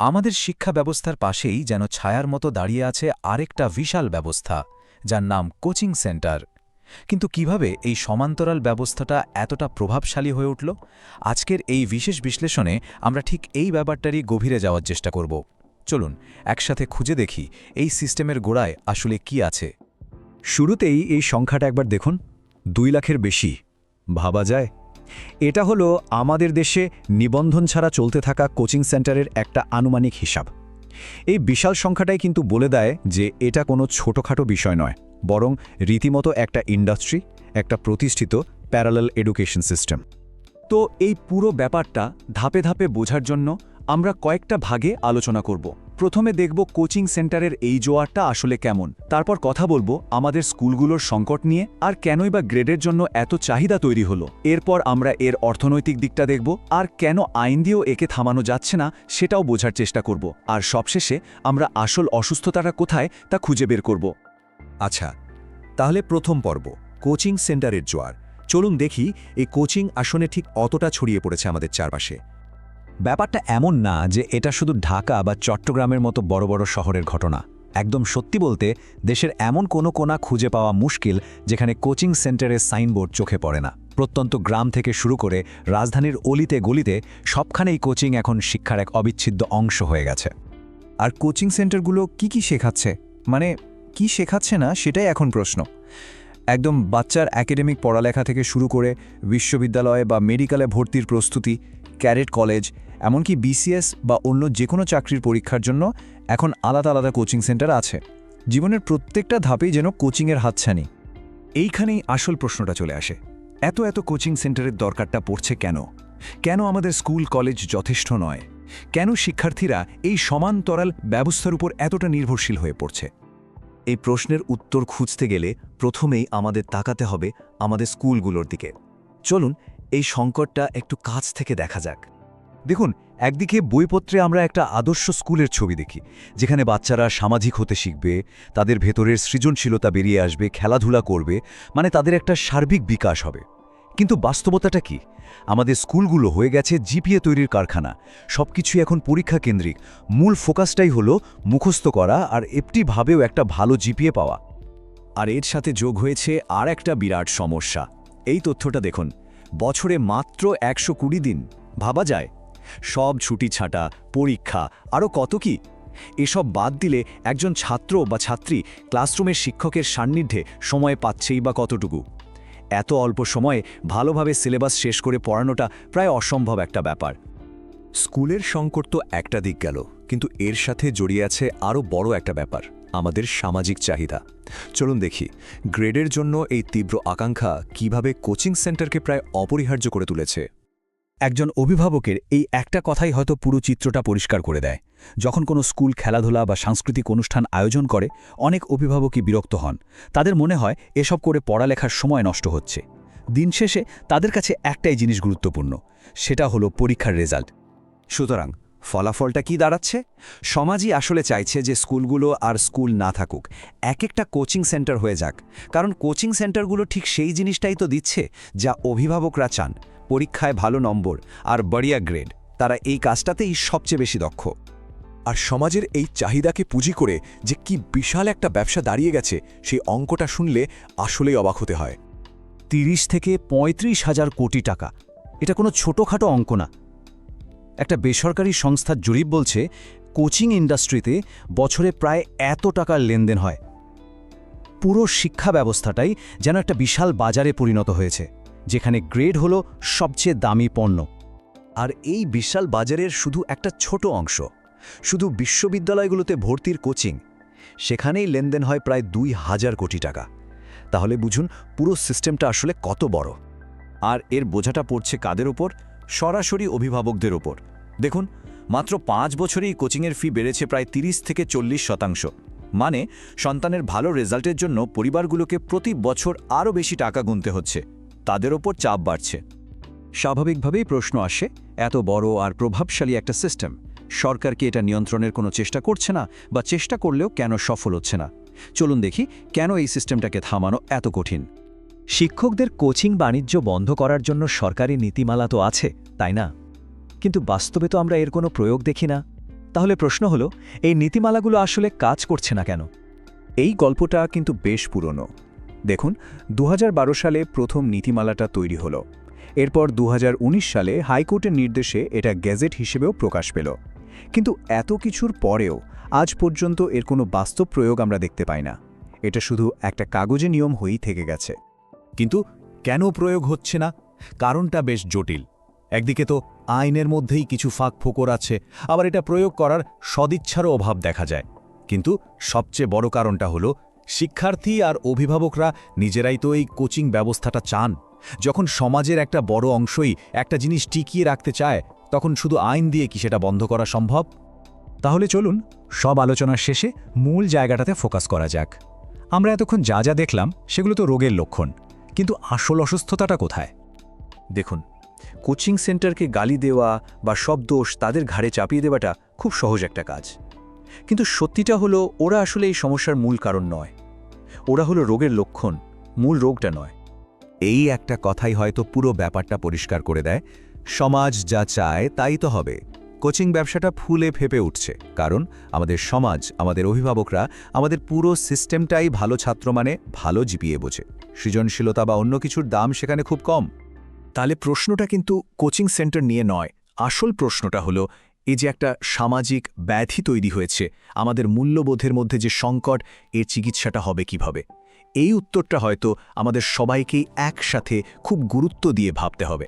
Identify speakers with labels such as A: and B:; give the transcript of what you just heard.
A: আমাদের শিক্ষা ব্যবস্থার পাশেই যেন ছায়ার মতো দাঁড়িয়ে আছে আরেকটা বিশাল ব্যবস্থা, যার নাম কোচিং সেন্টার। কিন্তু কীভাবে এই সমান্তরাল ব্যবস্থাটা এতটা প্রভাবশালী হয়ে উঠল? আজকের এই বিশেষ বিশ্লেষণে আমরা ঠিক এই ব্যাপারটারই গভীরে যাওয়ার চেষ্টা করব। চলুন, একসাথে খুঁজে দেখি এই সিস্টেমের গোড়ায় আসলে কি আছে।
B: শুরুতেই এই সংখ্যাটা একবার দেখুন। দুই লাখের বেশি। ভাবা যায়? এটা হলো আমাদের দেশে নিবন্ধন ছাড়া চলতে থাকা কোচিং সেন্টারের একটা আনুমানিক হিসাব। এই বিশাল সংখ্যাটাই কিন্তু বলে দেয় যে এটা কোনো ছোটোখাটো বিষয় নয়, বরং রীতিমতো একটা ইন্ডাস্ট্রি, একটা প্রতিষ্ঠিত প্যারালাল এডুকেশন সিস্টেম।
C: তো এই পুরো ব্যাপারটা ধাপে ধাপে বোঝার জন্য আমরা কয়েকটা ভাগে আলোচনা করব। প্রথমে দেখব কোচিং সেন্টারের এই জোয়ারটা আসলে কেমন। তারপর কথা বলব আমাদের স্কুলগুলোর সংকট নিয়ে আর কেনই বা গ্রেডের জন্য এত চাহিদা তৈরি হলো। এরপর আমরা এর অর্থনৈতিক দিকটা দেখব আর কেন আইন দিয়েও একে থামানো যাচ্ছে না সেটাও বোঝার চেষ্টা করব। আর সবশেষে আমরা আসল অসুস্থতাটা কোথায় তা খুঁজে বের করব।
B: আচ্ছা তাহলে প্রথম পর্ব, কোচিং সেন্টারের জোয়ার। চলুন দেখি এই কোচিং আসনে ঠিক অতটা ছড়িয়ে পড়েছে আমাদের চারপাশে। ব্যাপারটা এমন না যে এটা শুধু ঢাকা বা চট্টগ্রামের মতো বড় বড় শহরের ঘটনা। একদম সত্যি বলতে, দেশের এমন কোনো কোনা খুঁজে পাওয়া মুশকিল যেখানে কোচিং সেন্টারের সাইনবোর্ড চোখে পড়ে না। প্রত্যন্ত গ্রাম থেকে শুরু করে রাজধানীর অলিতে গলিতে সবখানেই কোচিং এখন শিক্ষার এক অবিচ্ছেদ্য অংশ হয়ে গেছে।
D: আর কোচিং সেন্টারগুলো কি কি শেখাচ্ছে? মানে কি শেখাচ্ছে না সেটাই এখন প্রশ্ন। একদম বাচ্চার একাডেমিক পড়ালেখা থেকে শুরু করে বিশ্ববিদ্যালয়ে বা মেডিকেলে ভর্তির প্রস্তুতি ক্যারেট কলেজ, এমনকি বিসিএস বা অন্য যে কোনো চাকরির পরীক্ষার জন্য এখন আলাদা আলাদা কোচিং সেন্টার আছে। জীবনের প্রত্যেকটা ধাপেই যেন কোচিংয়ের হাতছানি।
C: এইখানেই আসল প্রশ্নটা চলে আসে। এত এত কোচিং সেন্টারের দরকারটা পড়ছে কেন? কেন আমাদের স্কুল, কলেজ যথেষ্ট নয়? কেন শিক্ষার্থীরা এই সমান্তরাল ব্যবস্থার উপর এতটা নির্ভরশীল হয়ে পড়ছে?
E: এই প্রশ্নের উত্তর খুঁজতে গেলে প্রথমেই আমাদের তাকাতে হবে আমাদের স্কুলগুলোর দিকে। চলুন এই সংকটটা একটু কাছ থেকে দেখা যাক।
B: দেখুন, একদিকে বইপত্রে আমরা একটা আদর্শ স্কুলের ছবি দেখি, যেখানে বাচ্চারা সামাজিক হতে শিখবে, তাদের ভেতরের সৃজনশীলতা বেরিয়ে আসবে, খেলাধুলা করবে মানে তাদের একটা সার্বিক বিকাশ হবে। কিন্তু বাস্তবতাটা কি? আমাদের স্কুলগুলো হয়ে গেছে জিপিএ তৈরির কারখানা সবকিছুই এখন পরীক্ষা কেন্দ্রিক। মূল ফোকাসটাই হলো মুখস্থ করা আর একটিভাবেও একটা ভালো জিপিএ পাওয়া।
C: আর এর সাথে যোগ হয়েছে আর একটা বিরাট সমস্যা। এই তথ্যটা দেখুন। বছরে মাত্র একশো কুড়ি দিন। ভাবা যায়। সব ছুটি ছাটা, পরীক্ষা আরও কত কি? এসব বাদ দিলে একজন ছাত্র বা ছাত্রী ক্লাসরুমের শিক্ষকের সান্নিধ্যে সময় পাচ্ছেই বা কতটুকু। এত অল্প সময়ে ভালোভাবে সিলেবাস শেষ করে পড়ানোটা প্রায় অসম্ভব একটা ব্যাপার।
B: স্কুলের সংকট তো একটা দিক গেল, কিন্তু এর সাথে জড়িয়ে আছে আরও বড় একটা ব্যাপার। আমাদের সামাজিক চাহিদা। চলুন দেখি, গ্রেডের জন্য এই তীব্র আকাঙ্ক্ষা কীভাবে কোচিং সেন্টারকে প্রায় অপরিহার্য করে তুলেছে।
D: একজন অভিভাবকের এই একটা কথাই হয়তো পুরো চিত্রটা পরিষ্কার করে দেয়। যখন কোনো স্কুল খেলাধুলা বা সাংস্কৃতিক অনুষ্ঠান আয়োজন করে, অনেক অভিভাবকই বিরক্ত হন। তাদের মনে হয়, এসব করে পড়ালেখার সময় নষ্ট হচ্ছে। দিন শেষে তাদের কাছে একটাই জিনিস গুরুত্বপূর্ণ, সেটা হলো পরীক্ষার রেজাল্ট।
C: সুতরাং ফলাফলটা কি দাঁড়াচ্ছে? সমাজই আসলে চাইছে যে স্কুলগুলো আর স্কুল না থাকুক। এক একটা কোচিং সেন্টার হয়ে যাক। কারণ কোচিং সেন্টারগুলো ঠিক সেই জিনিসটাই তো দিচ্ছে যা অভিভাবকরা চান। পরীক্ষায় ভালো নম্বর আর বড়িয়া গ্রেড। তারা এই কাজটাতেই সবচেয়ে বেশি দক্ষ।
B: আর সমাজের এই চাহিদাকে পুঁজি করে যে কি বিশাল একটা ব্যবসা দাঁড়িয়ে গেছে, সেই অঙ্কটা শুনলে আসলেই অবাক হতে হয়।
D: তিরিশ থেকে পঁয়ত্রিশ হাজার কোটি টাকা। এটা কোনো ছোটোখাটো অঙ্ক না। একটা বেসরকারি সংস্থার জরিপ বলছে, কোচিং ইন্ডাস্ট্রিতে বছরে প্রায় এত টাকার লেনদেন হয়। পুরো শিক্ষা ব্যবস্থাটাই যেন একটা বিশাল বাজারে পরিণত হয়েছে, যেখানে গ্রেড হলো সবচেয়ে দামি পণ্য।
E: আর এই বিশাল বাজারের শুধু একটা ছোট অংশ, শুধু বিশ্ববিদ্যালয়গুলোতে ভর্তির কোচিং, সেখানেই লেনদেন হয় প্রায় দুই হাজার কোটি টাকা। তাহলে বুঝুন, পুরো সিস্টেমটা আসলে কত বড়।
C: আর এর বোঝাটা পড়ছে কাদের ওপর সরাসরি অভিভাবকদের ওপর। দেখুন, মাত্র পাঁচ বছরেই কোচিংয়ের ফি বেড়েছে প্রায় ৩০ থেকে চল্লিশ শতাংশ। মানে সন্তানের ভালো রেজাল্টের জন্য পরিবারগুলোকে প্রতি বছর আরও বেশি টাকা গুনতে হচ্ছে। তাদের ওপর চাপ বাড়ছে।
D: স্বাভাবিকভাবেই প্রশ্ন আসে, এত বড় আর প্রভাবশালী একটা সিস্টেম। সরকার কি এটা নিয়ন্ত্রণের কোনো চেষ্টা করছে না বা চেষ্টা করলেও কেন সফল হচ্ছে না? চলুন দেখি, কেন এই সিস্টেমটাকে থামানো এত কঠিন?
B: শিক্ষকদের কোচিং বাণিজ্য বন্ধ করার জন্য সরকারি নীতিমালা তো আছে, তাই না? কিন্তু বাস্তবে তো আমরা এর কোনো প্রয়োগ দেখি না।
C: তাহলে প্রশ্ন হলো, এই নীতিমালাগুলো আসলে কাজ করছে না কেন?
D: এই গল্পটা কিন্তু বেশ পুরনো। দেখুন দু হাজার বারো সালে প্রথম নীতিমালাটা তৈরি হলো। এরপর দু হাজার উনিশ সালে হাইকোর্টের নির্দেশে এটা গেজেট হিসেবেও প্রকাশ পেল। কিন্তু এত কিছুর পরেও আজ পর্যন্ত এর কোনো বাস্তব প্রয়োগ আমরা দেখতে পাই না। এটা শুধু একটা কাগজে নিয়ম হয়েই থেকে গেছে।
A: কিন্তু কেন প্রয়োগ হচ্ছে না? কারণটা বেশ জটিল। একদিকে তো আইনের মধ্যেই কিছু ফাঁক ফোকর আছে, আবার এটা প্রয়োগ করার সদিচ্ছারও অভাব দেখা যায়। কিন্তু সবচেয়ে বড় কারণটা হলো, শিক্ষার্থী আর অভিভাবকরা নিজেরাই তো এই কোচিং ব্যবস্থাটা চান। যখন সমাজের একটা বড় অংশই একটা জিনিস টিকিয়ে রাখতে চায়, তখন শুধু আইন দিয়ে কি সেটা বন্ধ করা সম্ভব?
D: তাহলে চলুন, সব আলোচনার শেষে মূল জায়গাটাতে ফোকাস করা যাক। আমরা এতক্ষণ যা যা দেখলাম, সেগুলো তো রোগের লক্ষণ। কিন্তু আসল অসুস্থতাটা কোথায়?
B: দেখুন, কোচিং সেন্টারকে গালি দেওয়া বা সব দোষ তাদের ঘাড়ে চাপিয়ে দেওয়াটা খুব সহজ একটা কাজ। কিন্তু সত্যিটা হলো, ওরা আসলে এই সমস্যার মূল কারণ নয়। ওরা হলো রোগের লক্ষণ, মূল রোগটা নয়।
E: এই একটা কথাই হয়তো পুরো ব্যাপারটা পরিষ্কার করে দেয়। সমাজ যা চায় তাই তো হবে। কোচিং ব্যবসাটা ফুলে ফেপে উঠছে, কারণ আমাদের সমাজ, আমাদের অভিভাবকরা আমাদের পুরো সিস্টেমটাই ভালো ছাত্র মানে ভালো জিপিয়ে বোঝে। সৃজনশীলতা বা অন্য কিছুর দাম সেখানে খুব কম।
C: তাহলে প্রশ্নটা কিন্তু কোচিং সেন্টার নিয়ে নয়। আসল প্রশ্নটা হলো, এই যে একটা সামাজিক ব্যাধি তৈরি হয়েছে, আমাদের মূল্যবোধের মধ্যে যে সংকট, এর চিকিৎসাটা হবে কীভাবে? এই উত্তরটা হয়তো আমাদের সবাইকেই একসাথে খুব গুরুত্ব দিয়ে ভাবতে হবে।